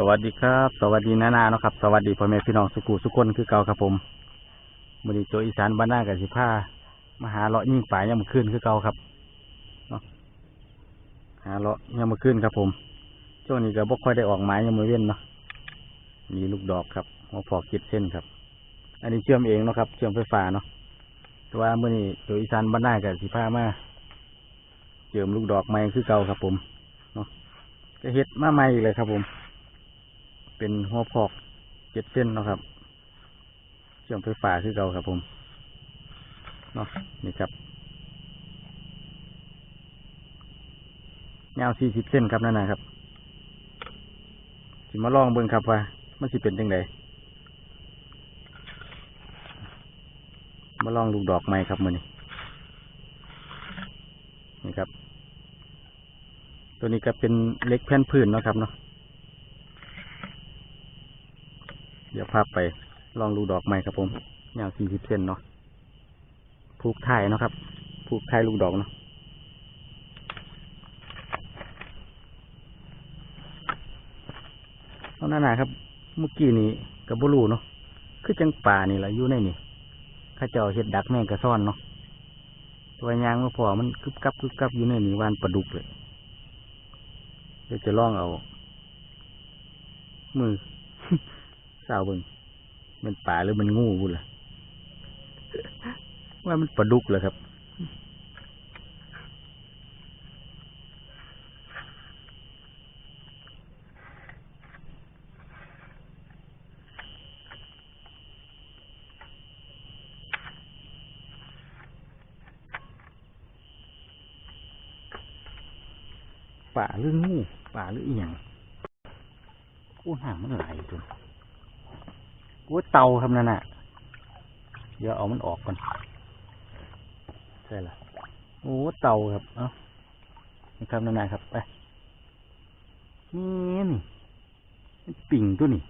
สวัสดีครับ สวัสดีนานาเนาะครับ สวัสดีพ่อแม่พี่น้องสุขุสุขคนคือเก่าครับผมมือนี้โจอีสานบ้านนากับสิผ้ามาหาเลาะยิ่งป่ายามมื้อคืนคือเก่าครับเนาะหาเลาะยามมื้อคืนครับผมช่วงนี้ก็บ่ค่อยได้ออกไม้ยามมือเว้นเนาะมีลูกดอกครับหัวพอกเจ็ดเส้นครับ อันนี้เชื่อมเองเนาะครับ เชื่อมไฟฟ้าเนาะแต่ว่ามือนี้โจอีสานบ้านนากับสิผ้ามาเจิมลูกดอกไม้คือเก่าครับผมเนาะก็เฮ็ดมาใหม่เลยครับผม เป็นหัวพอกเจ็ดเส้นนะครับเชื่อมไฟฟ้าคือเก่าครับผมเนาะนี่ครับยาวสี่สิบเส้นครับนั่นนะครับสิมาลองเบิ่งครับว่ามันสิเป็นจังไดมาลองลูกดอกใหม่ครับมือนี้นี่ครับ ตัวนี้ก็เป็นเล็กแผ่นพื้นนะครับเนาะ เดี๋ยวพไปลองดูดอกใหม่ครับผมยาวสี่สิบเซนเนาะผูกไทายเนาะครับผูกไทายลูกดอกเนาะเอาหน้าหนาครับ เมื่อกี้นี้กับบุรูเนาะคือจังป่านี่แหละอยู่ในนี่ข้าเจ้าเห็ดดักแม่งกระซ่อนเนาะตัวยางมาพอมันกึบกับกึบกับอยู่ในนี่วานปลาดุกเลยเดี๋ยวจะลองเอา มือ สาวเบิ่งมันป่าหรือมันงูบุญล่ะว่ามันปลาดุกเหรอครับป่าหรืองูป่าหรืออีหยังโอ้ห่างมันหลายจน โอ้เตาครับนั่นน่ะ เดี๋ยวเอามันออกก่อนใช่ละโอ้เตาครับ เอ้านี่ครับนั่นน่ะครับไปนี่นี่ปิ่งตัวนี่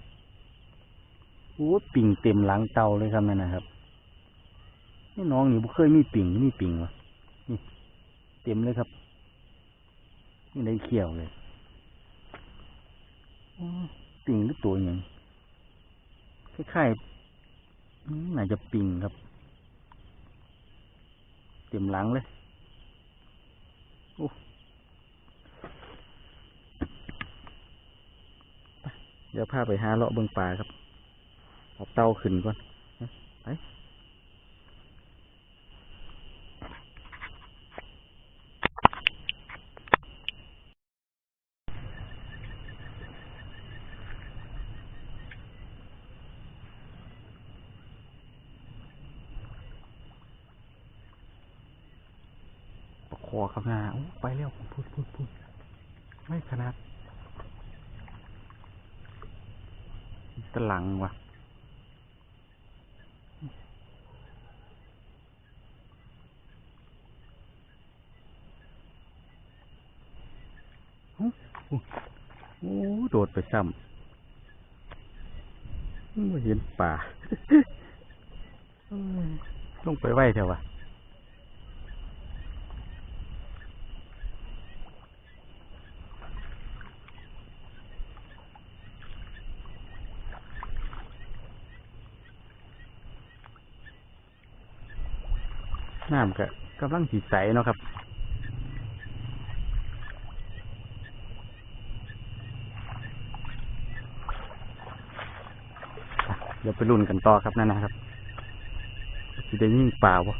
โอ้ปิ่งเต็มหลังเตาเลยครับนั่นนะครับนี่น้องนี่บ่เคยมีปิ่งมีปิ่งวะนี่เต็มเลยครับนี่ได้เขียวเลยปิ่งหรือตัวหยัง คล้ายๆน่าจะปิงครับ เต็มหลังเลยโอ้เดี๋ยวพาไปหาเลาะเบิงป่าครับเอาเตาขึ้นก่อนไป ปะคอครับนาไปแล้วพูดพูดพูดไม่ขนาดตะลังว่ะโอ้โอ้โดดไปซ้ำไม่เห็นป่าเอ้ยลงไปไหวเถอะวะ น้ำก็กำลังสีใสเนาะครับเดี๋ยวไปรุ่นกันต่อครับนั่นนะครับจะได้ยิ่งเปล่าวะ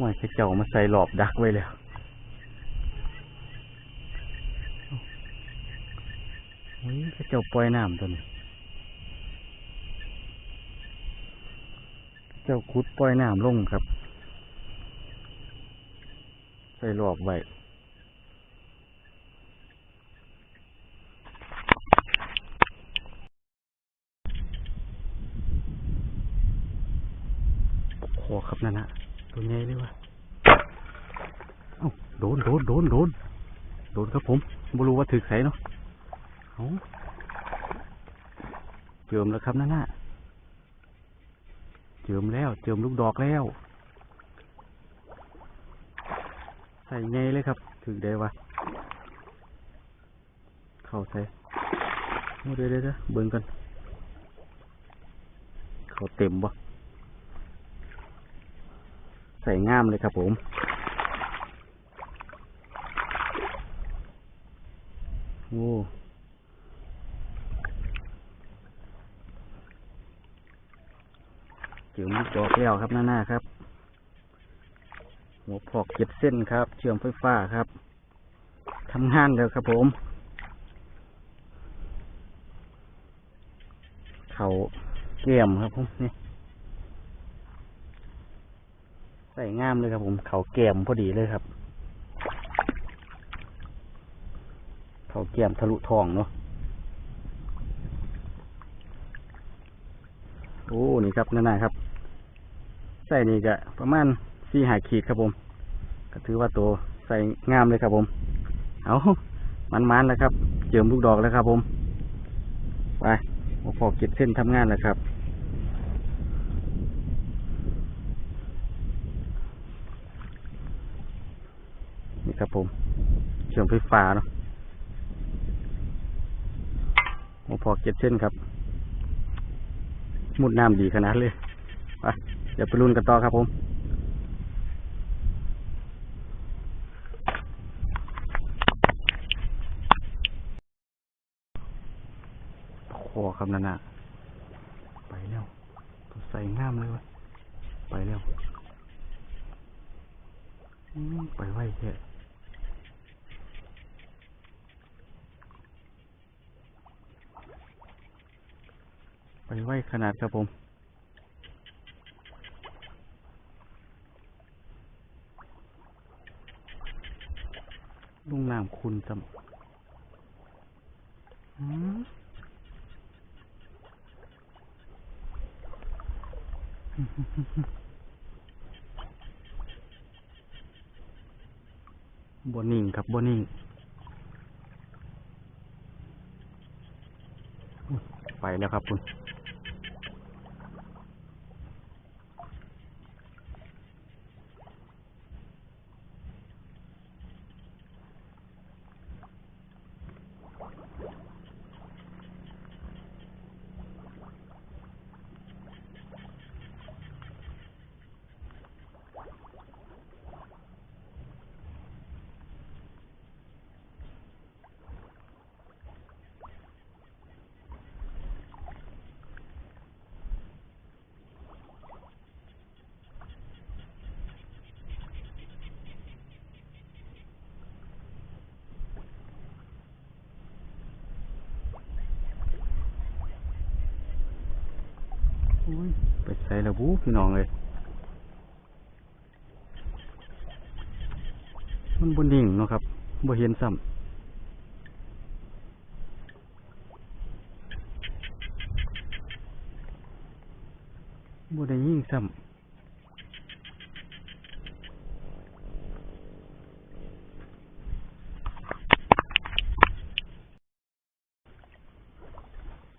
ห่วยข้าเจ้ามาใส่หลอบดักไว้แล้วเฮ้ยเจ้าปล่อยน้ำตัวนี้เจ้าคุดปล่อยน้ำลงครับ ใส่หลอบไว้โอ้ครับนั่นนะตัวใหญ่เลยวะเอ้าโดนโดนโดนโดนโดนครั บผมไม่รู้ว่าถือใส่เนาะเจิมแล้วครับนั่นน่ะเจิมแล้ว เจิมลูกดอกแล้ว ใส่ไงเลยครับถึงได้วะเข้าใส่โอ้เดี๋ยวเดี๋ยวเบิ่งกันเขาเต็มบ่ใส่งามเลยครับผม เจิมลูกดอกแล้วครับหน้าหน้าครับ หัวพอกเก็บเส้นครับ เชื่อมไฟฟ้าครับทำงานแล้วครับผม เขาเกี่ยมครับผมนี่ใส่งามเลยครับผม เขาเกี่ยมพอดีเลยครับ เขาเกี่ยมทะลุทองเนาะโอ้นี่ครับนั่นนะครับใส่นี่ก็ประมาณสี่หาขีดครับผม ก็ถือว่าตัวใส่งามเลยครับผม เอามันๆแล้วครับเจิมลูกดอกแล้วครับ ผมไปพอเก็บเส้นทำงานแล้วครับนี่ครับผมเชื่อมไฟฟ้าเนาะ โอ้พอเก็บเส้นครับ มุดน้ำดีขนาดเลยไปเดี๋ยวไปรุ่นกันต่อครับผมคอครับนั่นน่ะไปแล้วตัวใส่งามเลยวะไปแล้วอืมไปไวแค่ ไปไวขนาดครับผมลุงน้ำคุณจำบนนิ่งครับบนนิ่งไปแล้วครับคุณ ไปใส่ระบูพี่น้องเลยมันบนดิ่งเนาะครับบ่เห็นซ้ำบ่ได้ยิงซ้ำ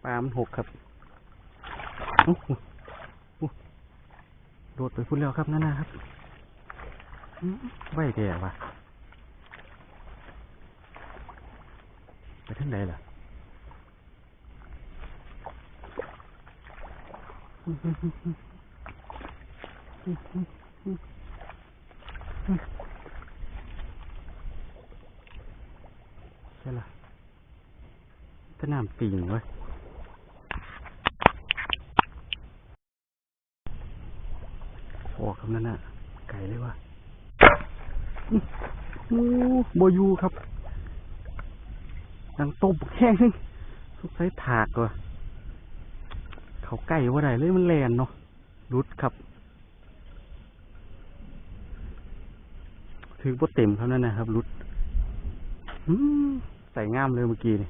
ปามหกครับ โอ้โหโอ้โดดไปพุ่นแล้วครับนั่นนะครับอื้อไหวแก่วะไปทางไหนล่ะใช่ล่ะก็น้ำปิงเว้ย ออกคำนั้นน่ะ ไก่เลยว่ะอื้อโอ้ โบยูครับดังตบแข้งนึงสงสัยถากว่ะเขาไก่ว่าไรเลยมันแลนเนาะรุดครับถือว่าเต็มเท่านั้นนะครับรุดใส่งามเลยเมื่อกี้นี่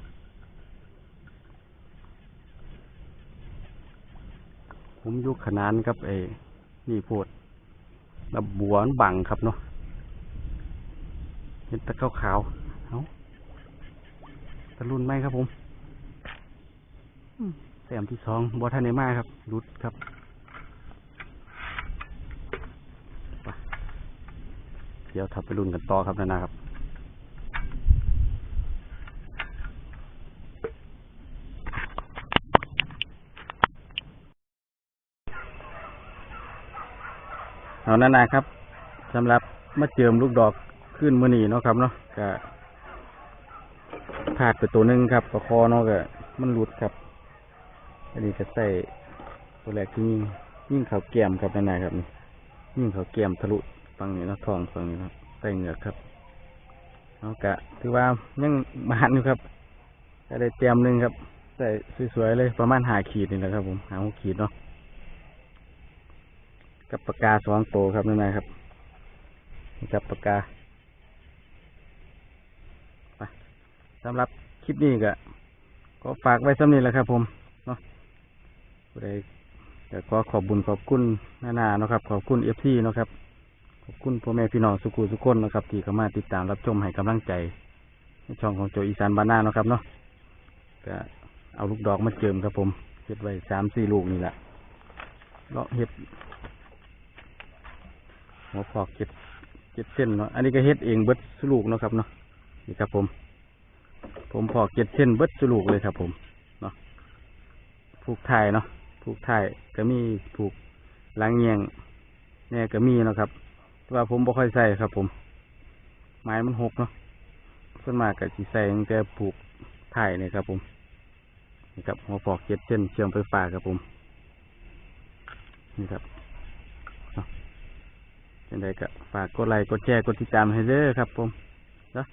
ผมยุคขนานกับเอนี่โพดแล้วบัวมันบังครับเนาะ เห็นตะขาวขาวเอาตะลุนไหมครับผมแต้มที่สองบอทันเนมาครับรุดครับเดี๋ยวทับไปรุ่นกันต่อครับนานาครับเอานานาครับสำหรับมาเจิมลูกดอก ขึ้นมือนีเนาะครับเนาะก็พลาดไปตัวหนึ่งครับประคอเนาะก็มันหลุดครับอันนี้จะใส่ตัวแรกที่ยิ่งยิ่งเขาแก้มครับนานครับนี่ยิ่งเขาแก้มทะลุฝั่งนี้เนาะทองฝั่งนี้นะใส่เหงือกครับเอากะถือว่ายังมานอยู่ครับก็ได้เตรียมหนึ่งครับใส่สวยๆเลยประมาณหาขีดนี่แหละครับผมหาหกขีดเนาะกับปากกาสองโตครับนั่นนะครับนี่กับปากกาไป สำหรับคลิปนี้ก็ก็ฝากไว้สำนี้แหละครับ ผมเนาะผู้ใดก็ขอขอบบุญขอบคุณนานาเนาะครับ ขอบคุณเอฟซีเนาะครับ ขอบคุณพ่อแม่พี่น้องสุขุสุขคนนะครับ ที่เข้ามาติดตามรับชมให้กำลังใจในช่องของโจอีสานบ้านนาเนาะครับเนาะก็เอาลูกดอกมาเจิมครับผมเฮ็ดไว้สามสี่ลูกนี่แหละเลาะเฮ็ดหัวพอกเจ็ดเจ็ดเส้นเนาะอันนี้ก็เฮ็ดเองเบิดสลูกเนาะครับเนาะนี่ครับผม ผมพอกเจ็ดเส้นเบิดสลูกเลยครับ ผมเนาะผูกไทยเนาะผูกไทยก็มีผูกหล้างเงียงแน่ก็มีเนาะครับแต่ว่าผมบ่ค่อยใส่ครับ ผม ไม้มันหกเนาะส่วนมากก็สิใส่ตั้งแต่ผูกไทยเนี่ยครับ ผมนี่ครับหัวพอกเจ็ดเส้นเชื่อมไฟฟ้าครับผมนี่ครับยังไงก็ฝากกดไลค์กดแชร์กดติดตามให้เด้อครับ ผมนะ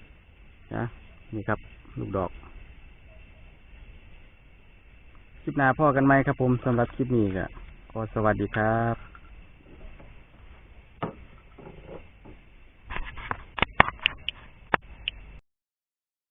นะนี่ครับ ลูกดอก คลิปหน้าพ่อกันไหมครับผมสำหรับคลิปนี้ก็ขอสวัสดีครับ